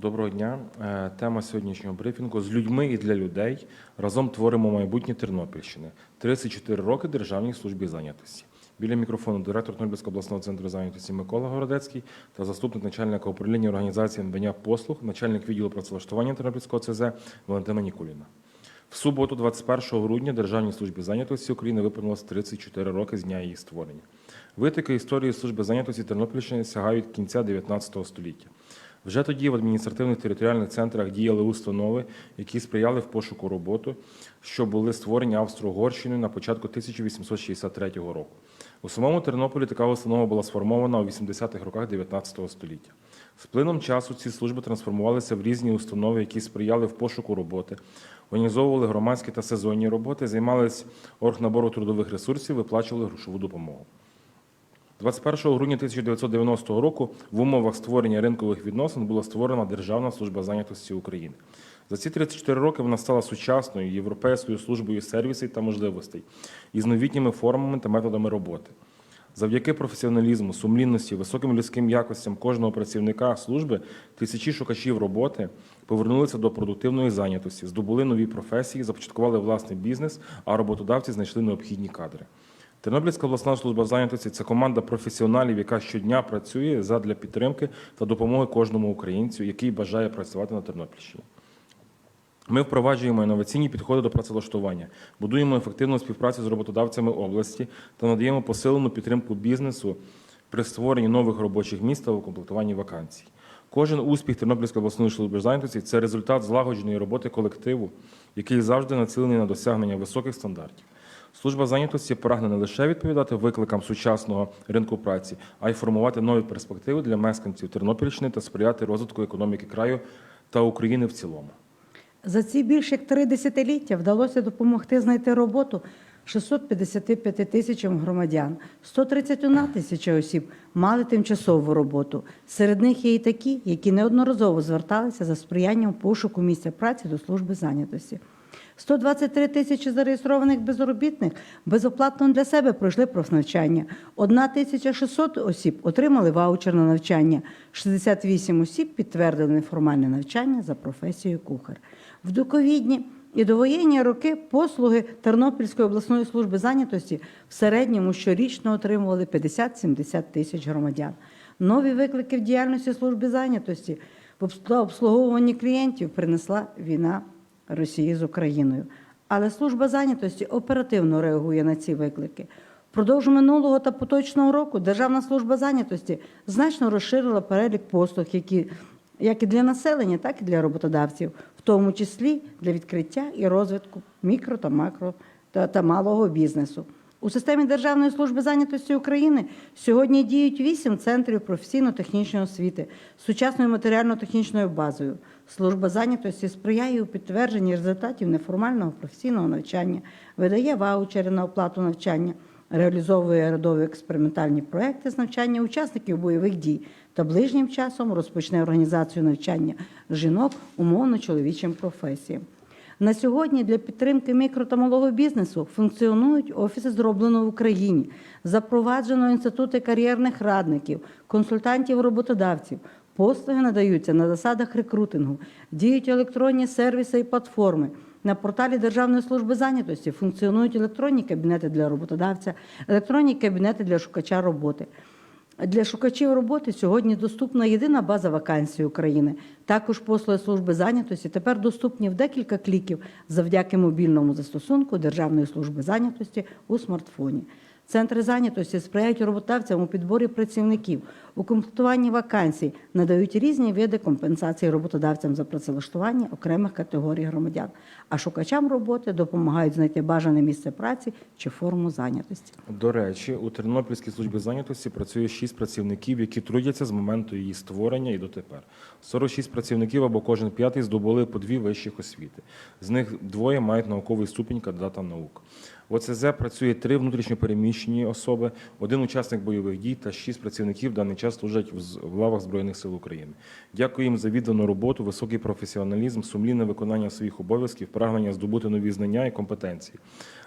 Доброго дня. Е, Тема сьогоднішнього брифінгу з людьми і для людей. Разом творимо майбутнє Тернопільщини. 34 роки Державній службі зайнятості. Біля мікрофону директор Тернопільського обласного центру зайнятості Микола Городецький та заступник начальника управління організації надання послуг, начальник відділу працевлаштування Тернопільського ЦЗ Валентина Нікуліна. В суботу, 21 грудня, Державній службі зайнятості України виповнилось 34 роки з дня її створення. Витоки історії служби зайнятості Тернопільщини сягають кінця 19 століття. Вже тоді в адміністративних територіальних центрах діяли установи, які сприяли в пошуку роботи, що були створені Австро-Угорщиною на початку 1863 року. У самому Тернополі така установа була сформована у 80-х роках 19 століття. З плином часу ці служби трансформувалися в різні установи, які сприяли в пошуку роботи, організовували громадські та сезонні роботи, займалися оргнабору трудових ресурсів, виплачували грошову допомогу. 21 грудня 1990 року в умовах створення ринкових відносин була створена Державна служба зайнятості України. За ці 34 роки вона стала сучасною європейською службою сервісів та можливостей із новітніми формами та методами роботи. Завдяки професіоналізму, сумлінності, високим людським якостям кожного працівника служби тисячі шукачів роботи повернулися до продуктивної зайнятості, здобули нові професії, започаткували власний бізнес, а роботодавці знайшли необхідні кадри. Тернопільська обласна служба зайнятості це команда професіоналів, яка щодня працює задля підтримки та допомоги кожному українцю, який бажає працювати на Тернопільщині. Ми впроваджуємо інноваційні підходи до працевлаштування, будуємо ефективну співпрацю з роботодавцями області та надаємо посилену підтримку бізнесу при створенні нових робочих місць та укомплектуванні вакансій. Кожен успіх Тернопільської обласної служби зайнятості це результат злагодженої роботи колективу, який завжди націлений на досягнення високих стандартів. Служба зайнятості прагне не лише відповідати викликам сучасного ринку праці, а й формувати нові перспективи для мешканців Тернопільщини та сприяти розвитку економіки краю та України в цілому. За ці більше як три десятиліття вдалося допомогти знайти роботу 655 тисячам громадян. 131 тисяча осіб мали тимчасову роботу. Серед них є і такі, які неодноразово зверталися за сприянням пошуку місця праці до служби зайнятості. 123 тисячі зареєстрованих безробітних безоплатно для себе пройшли профнавчання. 1600 осіб отримали ваучер на навчання. 68 осіб підтвердили неформальне навчання за професією кухар. В доковідні і довоєнні роки послуги Тернопільської обласної служби зайнятості в середньому щорічно отримували 50-70 тисяч громадян. Нові виклики в діяльності служби зайнятості в обс- обслуговуванні клієнтів принесла війна Росії з Україною. Але служба зайнятості оперативно реагує на ці виклики. Впродовж минулого та поточного року Державна служба зайнятості значно розширила перелік послуг, які як і для населення, так і для роботодавців, в тому числі для відкриття і розвитку мікро та макро та, та малого бізнесу. У системі Державної служби зайнятості України сьогодні діють вісім центрів професійно-технічної освіти з сучасною матеріально-технічною базою. Служба зайнятості сприяє у підтвердженні результатів неформального професійного навчання, видає ваучери на оплату навчання, реалізовує рядові експериментальні проекти з навчання учасників бойових дій та ближнім часом розпочне організацію навчання жінок умовно чоловічим професіям. На сьогодні для підтримки мікро та малого бізнесу функціонують офіси зроблено в Україні, запроваджено інститути кар'єрних радників, консультантів роботодавців. Послуги надаються на засадах рекрутингу, діють електронні сервіси і платформи. На порталі Державної служби зайнятості функціонують електронні кабінети для роботодавця, електронні кабінети для шукача роботи. Для шукачів роботи сьогодні доступна єдина база вакансій України. Також послуги служби зайнятості тепер доступні в декілька кліків завдяки мобільному застосунку Державної служби зайнятості у смартфоні. Центри зайнятості сприяють роботодавцям у підборі працівників, у комплектуванні вакансій, надають різні види компенсації роботодавцям за працевлаштування окремих категорій громадян, а шукачам роботи допомагають знайти бажане місце праці чи форму зайнятості. До речі, у Тернопільській службі зайнятості працює 6 працівників, які трудяться з моменту її створення і дотепер. 46 працівників або кожен п'ятий здобули по дві вищих освіти. З них двоє мають науковий ступінь кандидата наук. В ОЦЗ працює три внутрішньопереміщені особи, один учасник бойових дій та шість працівників в даний час служать в лавах Збройних сил України. Дякую їм за віддану роботу, високий професіоналізм, сумлінне виконання своїх обов'язків, прагнення здобути нові знання і компетенції.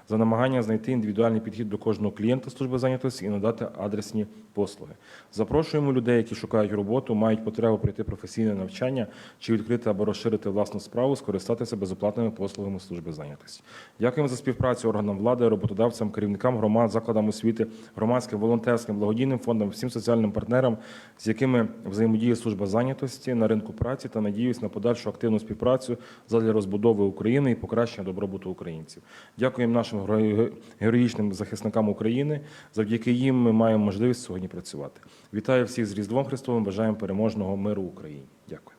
За намагання знайти індивідуальний підхід до кожного клієнта служби зайнятості і надати адресні послуги. Запрошуємо людей, які шукають роботу, мають потребу пройти професійне навчання чи відкрити або розширити власну справу, скористатися безоплатними послугами служби зайнятості. Дякуємо за співпрацю органам влади, роботодавцям, керівникам громад, закладам освіти, громадським, волонтерським, благодійним фондам, всім соціальним партнерам, з якими взаємодіє служба зайнятості на ринку праці та надіюсь на подальшу активну співпрацю задля розбудови України і покращення добробуту українців. Дякуємо нашим герої- героїчним захисникам України. Завдяки їм ми маємо можливість сьогодні працювати. Вітаю всіх з Різдвом Христовим. Бажаємо переможного миру Україні. Дякую.